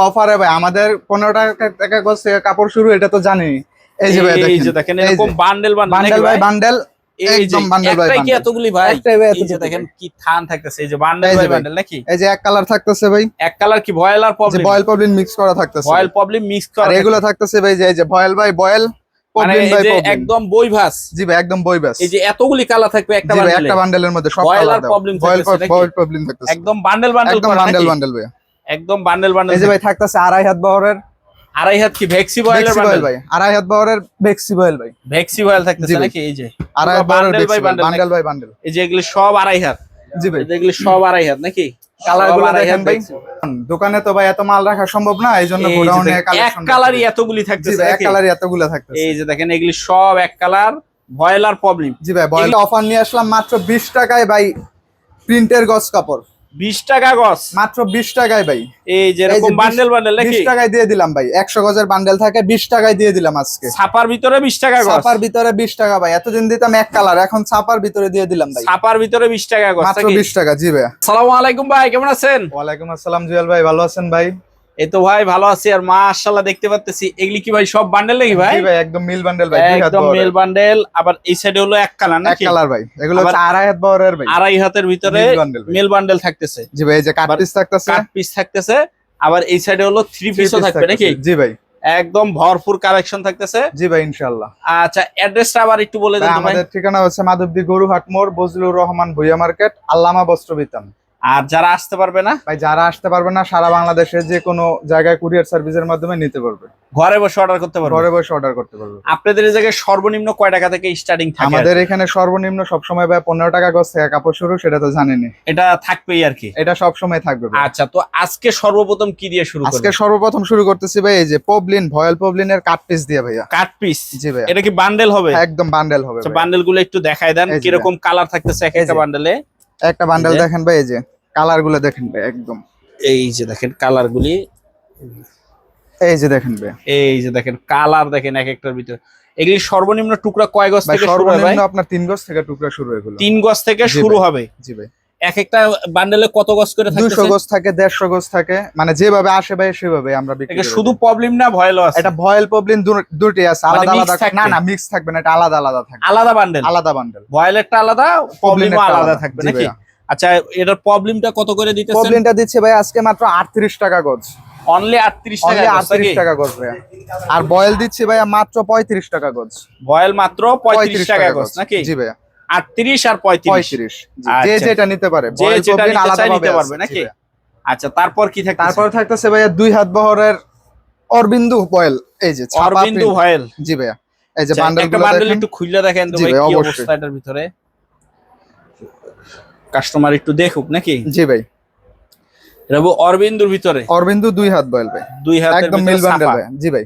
অফারে ভাই আমাদের পনেরো টাকা টাকা গজ কাপড় শুরু এটা তো জানি এই যে ভাই এই যে দেখেন এরকম বান্ডেল বান্ডেল ভাই বান্ডেল একদম এই যে বাই প্রবলেম প্রবলেম মানে ভাস জি ভাই একদম বই এই এতগুলি কালার থাকবে একটা একটা বান্ডেলের মধ্যে সব থাকতেছে একদম বান্ডেল বান্ডেল বান্ডেল বান্ডেল ভাই একদম বান্ডেল বান্ডেল এই যে ভাই থাকতেছে আড়াই হাত বহরের। আড়াই হাত কি ভেক্সি বয়েলের বয়েল বান্ডেল ভাই আড়াই হাত বহরের বেক্সি বয়েল ভাই। ভেক্সি বয়েল থাকতেছে ভাই। নাকি? এই যে আড়াই হাত বেক্সি bundle বান্ডেল বাই বান্ডেল এই যে এগুলি সব আড়াই হাত। জি ভাই। এগুলি সব আড়াই হাত নাকি? কালার সবগুলো আড়াই দেখেন ভাই। দোকানে তো ভাই এত মাল রাখা সম্ভব না এই জন্য এই যে গোডাউনে এক কালারই এতগুলি থাকতেছে ভাই এক? কালারই এতগুলো থাকতেছে। এই যে দেখেন এগুলি সব এক কালার ভয়েল আর প্রবলেম জি ভাই বয়েল অফার নিয়ে আসলাম মাত্র 20 টাকায় ভাই প্রিন্টের গজ কাপড়। বিশ টাকা গছ। মাত্র 20 টাকায় ভাই। এই যে এরকম বান্ডেল বান্ডেল নাকি? 20 টাকায় দিয়ে দিলাম ভাই। 100 গজের বান্ডেল থাকে 20 টাকায় দিয়ে দিলাম আজকে। ছাপার ভিতরে বিশ টাকা গজ ছাপার ভিতরে 20 টাকা ভাই। এতদিন দিতাম এক কালার এখন ছাপার ভিতরে দিয়ে দিলাম ভাই। ছাপার ভিতরে বিশ টাকা গছ মাত্র 20 টাকা জি ভাই আসসালামু আলাইকুম ভাই কেমন আছেন? ওয়ালাইকুম আসসালাম জুয়েল ভাই ভালো আছেন ভাই? এই তো ভাই ভালো আছি। আর মা মাশাআল্লাহ দেখতে পাচ্তেছি এগুলি কি ভাই সব বান্ডেল নাকি ভাই? ভাই একদম মিল বান্ডেল ভাই একদম। মেল বান্ডেল আবার এই সাইডে হলো এক কালার এক কালার ভাই এগুলো হচ্ছে আড়াই হাত বহরের ভাই। আড়াই হাতের ভিতরে। মেল বান্ডেল থাকতেছে। জি ভাই এই যে কাট পিস থাকতেছে। কাট পিস থাকতেছে। আবার এই সাইডে হলো থ্রি পিসও থাকবে নাকি? জি ভাই। একদম ভরপুর কালেকশন থাকতেছে। জি ভাই ইনশাআল্লাহ। আচ্ছা অ্যাড্রেসটা আবার একটু বলে দেন ভাই, আমাদের ঠিকানা হচ্ছে মাধবদী গরুহাট মোড় বজলুর রহমান ভুইয়া মার্কেট আল্লামা বস্ত্র বিতান আর যারা আসতে পারবে না ভাই যারা আসতে পারবে না সারা বাংলাদেশে যে কোনো জায়গায় কুরিয়ার সার্ভিসের মাধ্যমে নিতে পারবে। ঘরে বসে অর্ডার করতে পারবে। ঘরে বসে অর্ডার করতে পারবে। আপনাদের এই জায়গায় সর্বনিম্ন কয় টাকা থেকে স্টার্টিং থাকে? আমাদের এখানে সর্বনিম্ন সবসময় ভাই পনেরো টাকা গজ থেকে কাপড় শুরু সেটা তো জানেনি এটা থাকবেই আর কি। এটা সব সময় থাকবে আচ্ছা তো আজকে সর্বপ্রথম কি দিয়ে শুরু আজকে সর্বপ্রথম শুরু করতেছি ভাই এই যে পবলিন ভয়েল পবলিনের কাট পিস দিয়ে ভাইয়া। কাট পিস জি ভাই এটা কি বান্ডেল হবে? একদম বান্ডেল হবে আচ্ছা বান্ডেলগুলো একটু দেখায় দেন কীরকম কালার থাকতেছে এক একটা বান্ডেলে একটা বান্ডেল দেখেন ভাই এই যে কালারগুলো দেখেন ভাই একদম। এই যে দেখেন কালার গুলি। এই যে দেখেন ভাই। এই যে দেখেন কালার দেখেন এক একটার ভিতরে। এগুলি সর্বনিম্ন টুকরা কয় গজ থেকে শুরু হয় সর্বনিম্ন আপনার তিন গজ থেকে টুকরা শুরু এগুলো। তিন গজ থেকে শুরু হবে। জি ভাই। এক একটা বান্ডেলে কত গজ করে দুইশো থাকতেছে গজ থাকে দেড়শো গজ থাকে। মানে যেভাবে আসে ভাই সেভাবে আমরা বিক্রি এটা শুধু প্রবলেম না ভয়েলও আছে? এটা ভয়েল পবলিন দুটি আছে। মানে আলাদা আলাদা না না মিক্স থাকবে না এটা আলাদা আলাদা থাকবে। আলাদা বান্ডেল আলাদা বান্ডেল ভয়েলেরটা আলাদা প্রবলেমও আলাদা থাকবে নাকি? আচ্ছা এটার প্রবলেমটা কত করে দিতেছেন? পবলিনটা দিচ্ছে ভাই আজকে মাত্র আটত্রিশ টাকা গজ। অনলি 38 টাকা আটত্রিশ টাকা গজ ভাই আর বয়েল দিচ্ছি ভাইয়া মাত্র পঁয়ত্রিশ টাকা গজ। ভয়েল মাত্র 35 টাকা গজ। নাকি? জি ভাইয়া। 38 আর 35 পঁয়ত্রিশ। যে আচ্ছা। যেটা নিতে পারে যে যেটা পারবে নাকি? আচ্ছা তারপর কি থাকতেছে? তারপর থাকতেছে ভাইয়া দুই হাত বহরের অরবিন্দু বয়েল। এই যে অরবিন্দু ভয়েল জি ভাইয়া। এই যে আচ্ছা, বান্ডেল একটা বান্ডেল একটু খুলে দেখেন তো ভাই কি অবস্থা এটার ভিতরে? কাস্টমার একটু দেখুক নাকি? জি ভাই। হলো অরবিন্দুর ভিতরে। অরবিন্দু দুই হাত বয়েল ভাই। দুই হাতের একদম মিল বান্ডেল ভাই। জি ভাই।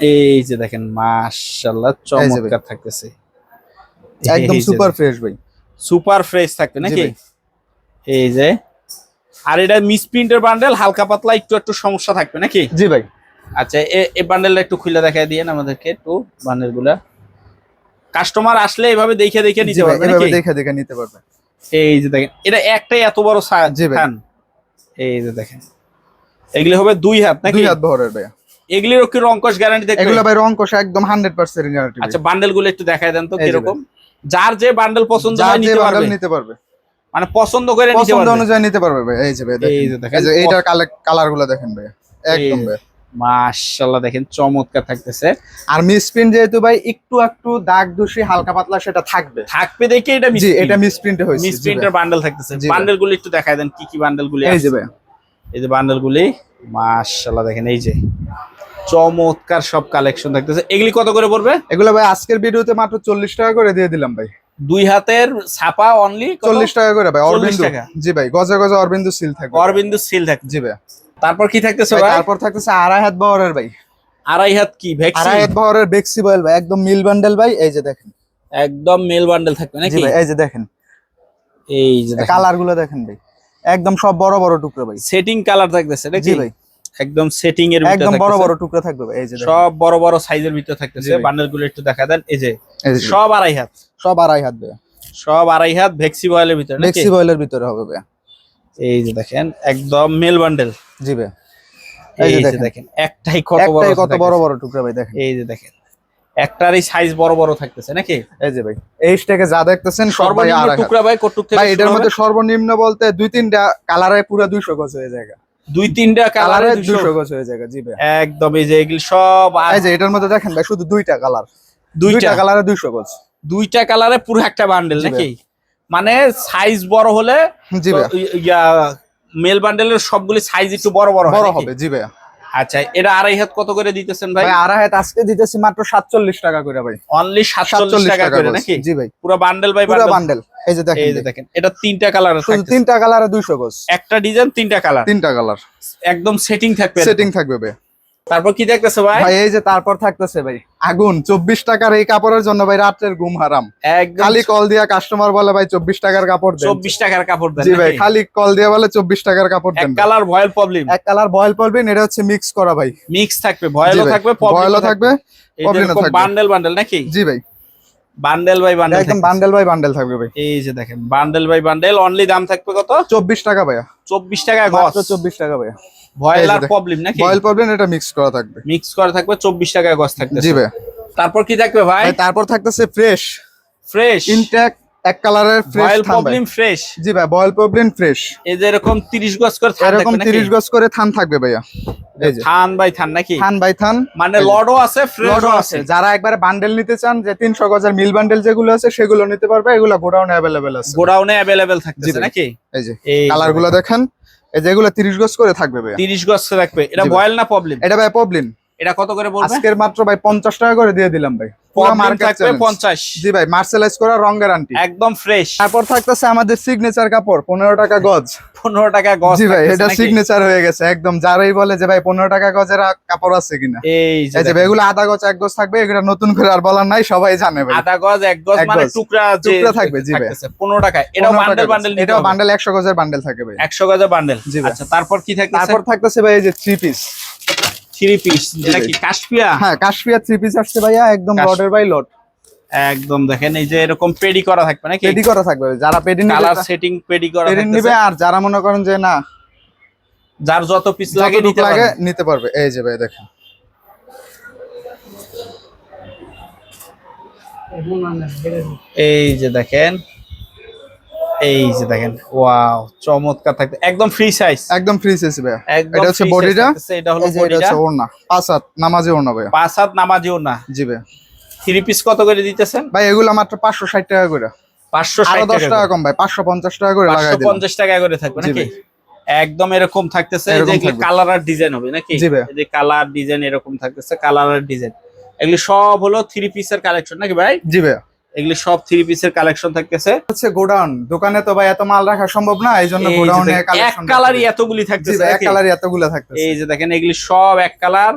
এই যে দেখেন মাশাআল্লাহ চমৎকার থাকতেছে। একদম সুপার ফ্রেশ ভাই। সুপার ফ্রেশ থাকবে নাকি? এই যে আর এটা মিস প্রিন্টের বান্ডেল হালকা পাতলা একটু একটু সমস্যা থাকবে নাকি? জি ভাই। আচ্ছা এই বান্ডেলটা একটু খুলে দেখাই দিয়েন আমাদেরকে একটু বান্ডেলগুলা কাস্টমার আসলে এভাবে দেখে দেখে নিতে পারবে নাকি? দেখে দেখে নিতে পারবে। এই যে দেখেন এটা একটাই এত বড় সা- জি ভাই। এই যে দেখেন এগুলি হবে দুই হাত নাকি? দুই হাত বহরের ভাই এগুলিরও কি রংকশ গ্যারান্টি দেখবে এগুলো ভাই রং কষা একদম হান্ড্রেড পার্সেন্ট গ্যারান্টি আচ্ছা বান্ডেলগুলো একটু দেখাই দেন তো কীরকম? যার যে বান্ডেল পছন্দ হয় নিতে পারবে। নিতে পারবে। মানে পছন্দ করে নিতে পছন্দ পারবে। অনুযায়ী নিতে পারবে ভাই। এই যে ভাই এই যে দেখেন এই যে এইটার কালারগুলো দেখেন ভাই। একদম ভাই। মাশাআল্লাহ দেখেন চমৎকার থাকতেছে। আর মিসপ্রিন্ট যেহেতু ভাই একটু একটু দাগ দোষী হালকা পাতলা সেটা থাকবে। থাকবে দেখে এটা জি এটা মিসপ্রিন্টে হয়েছে মিস প্রিন্টের বান্ডেল থাকতেছে। বান্ডেলগুলো একটু দেখাই দেন কি কি বান্ডেলগুলো এই যে ভাই। এই যে বান্ডেল গুলি মাশাআল্লাহ দেখেন এই যে। চমৎকার সব কালেকশন থাকতেছে এগুলি কত করে পড়বে? এগুলো ভাই আজকের ভিডিওতে মাত্র চল্লিশ টাকা করে দিয়ে দিলাম ভাই। দুই হাতের ছাপা অনলি চল্লিশ টাকা করে ভাই 40 অরবিন্দু জি ভাই গজে গজে অরবিন্দু সিল থাকবে। অরবিন্দু সিল থাকে জি ভাই। তারপর কি থাকতেছে ভাই, তারপর থাকতেছে আড়াই হাত বহরের ভাই। আড়াই হাত কি ভ্যাকসিন আড়াই হাত বহরের বেক্সি বয়েল ভাই একদম মিল বান্ডেল ভাই এই যে দেখেন। একদম মেল বান্ডেল থাকবে জি নাকি ভাই এই যে দেখেন। এই যে কালারগুলো দেখেন ভাই একদম সব বড় বড় টুকরো ভাই। সেটিং কালার থাকতেছে নাকি জি ভাই। একদম সেটিং এর একদম বড় বড় টুকরা থাকবে এই যে সব বড় বড় সাইজের ভিতরে থাকতেছে। বান্ডেলগুলো একটু দেখা দেন। এই যে সব আড়াই হাত। সব আড়াই হাত ভাই। সব আড়াই হাত ভেক্সি বয়েলের ভিতরে নাকি? মেক্সি বয়েলের ভিতরে হবে ভাই। এই যে দেখেন একদম মেল বান্ডেল জি ভাই। এই এই যে দেখেন। একটাই কত বড় একটাই কত বড় বড় টুকরা ভাই দেখেন। এই যে দেখেন একটারই সাইজ বড় বড় থাকতেছে নাকি? এই যে ভাই এই স্টেকে যা দেখতেছেন সর্বনিম্ন টুকরা ভাই কটুক থেকে ভাই এটার মধ্যে সর্বনিম্ন বলতে দুই তিনটা কালারে পুরো দুইশো গজ হয়ে যায় দুই তিনটা কালারে কালারে দুইশো। গজ হয়ে যাবে জি ভাই। একদম এই যে এগুলি সব এই যে এটার মধ্যে দেখেন ভাই শুধু দুইটা কালার দুইটা। কালারে দুইশো গজ। দুইটা কালারে পুরো একটা বান্ডেল নাকি? মানে সাইজ বড় হলে জি ভাই। মেল বান্ডেলের সবগুলি সাইজ একটু বড় বড় বড় হবে জি ভাই। আচ্ছা এটা আড়াই হাত কত করে দিতেছেন ভাই? আড়াই হাত আজকে দিতেছি মাত্র সাতচল্লিশ টাকা করে ভাই। অনলি সাতচল্লিশ সাতচল্লিশ টাকা টাকা করে। নাকি? জি ভাই। পুরো বান্ডেল ভাই পুরো বান্ডেল এই যে দেখেন এই যে দেখেন এটা তিনটা কালার আছে তিনটা কালারে দুইশো গজ একটা ডিজাইন তিনটা কালার তিনটা কালার একদম সেটিং থাকবে। সেটিং থাকবে ভাই। তারপর কি দেখতেছে ভাই? ভাই এই যে তারপর থাকতেছে ভাই। আগুন চব্বিশ টাকার এই কাপড়ের জন্য ভাই রাত্রের ঘুম হারাম। খালি কল দিয়া কাস্টমার বলে ভাই চব্বিশ টাকার কাপড় চব্বিশ টাকার কাপড় দেন জি ভাই খালি কল দিয়া বলে চব্বিশ টাকার কাপড় দেন কালার ভয়েল প্রবলেম এক কালার বয়েল পড়বেন এটা হচ্ছে মিক্স করা ভাই। মিক্স থাকবে ভয়েলও থাকবে বয়েলও থাকবে। থাকবে। বান্ডেল বান্ডেল নাকি? জি ভাই। বান্ডেল বাই বান্ডেল একদম বান্ডেল বাই বান্ডেল থাকবে ভাই। এই যে দেখেন বান্ডেল বাই বান্ডেল অনলি দাম থাকবে কত? চব্বিশ টাকা ভাইয়া। চব্বিশ টাকা চব্বিশ টাকা ভাইয়া। ভয়েল আর প্রবলেম নাকি? বয়েল পড়বেন এটা মিক্স করা থাকবে। মিক্স করা থাকবে চব্বিশ টাকা গজ থাকবে জি ভাই তারপর কি থাকবে ভাই? তারপর থাকতেছে ফ্রেশ ফ্রেশ ইনটেক এক কালারের ফ্রেশ ভয়েল প্রবলেম ফ্রেশ জি ভাই বয়েল প্রবলেম ফ্রেশ এই যে এরকম তিরিশ গজ করে এরকম থাকবে তিরিশ নাকি? গজ করে থান থাকবে ভাইয়া। এই থান বাই থান নাকি? থান বাই থান। মানে। লডও আছে ফ্রেশও আছে। যারা একবারে বান্ডেল নিতে চান যে তিনশো গজের মিল বান্ডেল যেগুলো আছে সেগুলো নিতে পারবে। এগুলো গোডাউনে অ্যাভেলেবেল আছে। গোডাউনে অ্যাভেলেবেল থাকতেছে নাকি? এই যে। এই কালারগুলো দেখেন। এই যেগুলো তিরিশ গজ করে থাকবে তিরিশ গজ থাকবে। এটা বয়েল না প্রবলেম এটা ভাই প্রবলেম এটা কত করে বলবে আজকের মাত্র ভাই পঞ্চাশ টাকা করে দিয়ে দিলাম ভাই। পুরো মার্কেট থাকবে পঞ্চাশ। জি ভাই মার্সেলাইজ করা রং গ্যারান্টি একদম ফ্রেশ তারপর থাকতেছে আমাদের সিগনেচার কাপড় পনেরো টাকা গজ। পনেরো টাকা গজ জি ভাই এটা সিগনেচার হয়ে গেছে একদম। যারাই বলে যে ভাই পনেরো টাকা গজের কাপড় আছে কিনা। এই যে এগুলো আধা গজ এক গজ থাকবে এগুলো নতুন করে আর বলার নাই সবাই জানে ভাই। আধা গজ এক গজ মানে টুকরা যে টুকরা থাকবে, জি ভাই। থাকতেছে, পনেরো টাকা। এটাও বান্ডেল বান্ডেল। এটাও বান্ডেল একশো গজের বান্ডেল থাকে ভাই। একশো গজের বান্ডেল। আচ্ছা তারপর কি থাকতেছে? তারপর থাকতেছে ভাই এই যে থ্রি পিস থ্রি পিস যেটা কি কাশপিয়া হ্যাঁ কাশ্মীর থ্রি পিস আসছে ভাইয়া একদম লটের বাই লট একদম দেখেন এই যে এরকম পেডি করা থাকবে নাকি? পেডি করা থাকবে যারা পেডি কালার সেটিং পেডি করা পেডি নিবে আর যারা মনে করেন যে না যার যত পিস লাগে নিতে লাগে নিতে পারবে। এই যে ভাই দেখেন। এই যে দেখেন এই যে দেখেন ওয়াও চমৎকার থাকবে একদম ফ্রি সাইজ একদম ফ্রি সাইজ ভাইয়া। এটা হচ্ছে বডিটা এটা হলো বডিটা ওড়না পাঁচ হাত নামাজি ওড়না ভাইয়া। পাঁচ হাত নামাজিও না জি ভাইয়া। থ্রি পিস কত করে দিতেছেন? ভাই এগুলো মাত্র পাঁচশো ষাট টাকা করে। পাঁচশো আরও ষাট দশ টাকা টাকা কম ভাই পাঁচশো পঞ্চাশ টাকা করে লাগাই দিলাম। পঞ্চাশ টাকা করে থাকবে নাকি? একদম এরকম থাকতেছে এরকম যে কালার আর ডিজাইন হবে নাকি? এই যে কালার ডিজাইন এরকম থাকতেছে কালার আর ডিজাইন এগুলি সব হলো থ্রি পিসের কালেকশন নাকি ভাই? জি ভাইয়া। এগুলি সব থ্রি পিসের কালেকশন থাকতেছে। হচ্ছে গোডাউন। দোকানে তো ভাই এত মাল রাখা সম্ভব না এই জন্য গোডাউনে এক কালারই এতগুলি থাকতেছে এক? কালারই এতগুলো থাকতেছে। এই যে দেখেন এগুলি সব এক কালার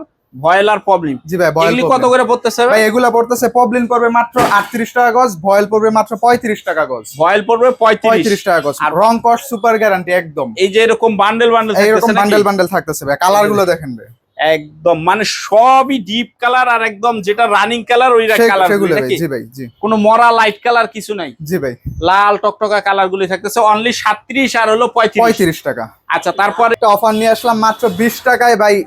প্রবলেম জি ভাই এগুলি কত করে পড়তেছে? ভাই এগুলা পড়তেছে পড়বে মাত্র আটত্রিশ টাকা গজ ভয়েল পড়বে মাত্র পঁয়ত্রিশ টাকা গজ। ভয়েল পড়বে পঁয়ত্রিশ। পঁয়ত্রিশ টাকা গজ। আর- রং কস্ট সুপার গ্যারান্টি একদম। এই যে এরকম বান্ডেল বান্ডেল বান্ডেল বান্ডেল থাকতেছে ভাই কালারগুলো দেখেন ভাই। একদম মানে সবই ডিপ কালার আর একদম যেটা রানিং কালার ওই কালার ভাই জি ভাই জি। কোনো মরা লাইট কালার কিছু নাই? জি ভাই। লাল টকটকা কালার গুলি থাকতেছে অনলি সাত্রিশ আর হলো পঁয়ত্রিশ। পঁয়ত্রিশ টাকা। আচ্ছা তারপরে একটা অফার নিয়ে আসলাম মাত্র বিশ টাকায় ভাই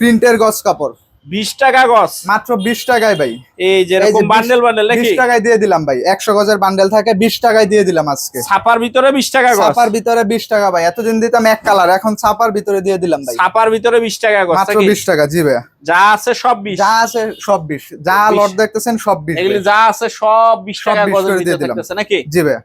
প্রিন্টের গজ কাপড়। বিশ টাকা গছ। মাত্র বিশ টাকায় ভাই। এই যে এরকম বান্ডেল বান্ডেল নাকি? বিশ টাকায় দিয়ে দিলাম ভাই। একশো গজের বান্ডেল থাকে বিশ টাকায় দিয়ে দিলাম আজকে। ছাপার ভিতরে বিশ টাকা গছ। ছাপার ভিতরে বিশ টাকা ভাই। এতদিন দিতাম এক কালার এখন ছাপার ভিতরে দিয়ে দিলাম ভাই। ছাপার ভিতরে বিশ টাকা গছ মাত্র নাকি? বিশ টাকা জি ভাই যা আছে সব বিশ। যা আছে সব বিশ। যা বিশ। লট দেখতেছেন সব বিশ এগুলি যা আছে সব বিশ সব টাকা 20 গজের করে দিয়ে দিলাম। নাকি? জি ভাই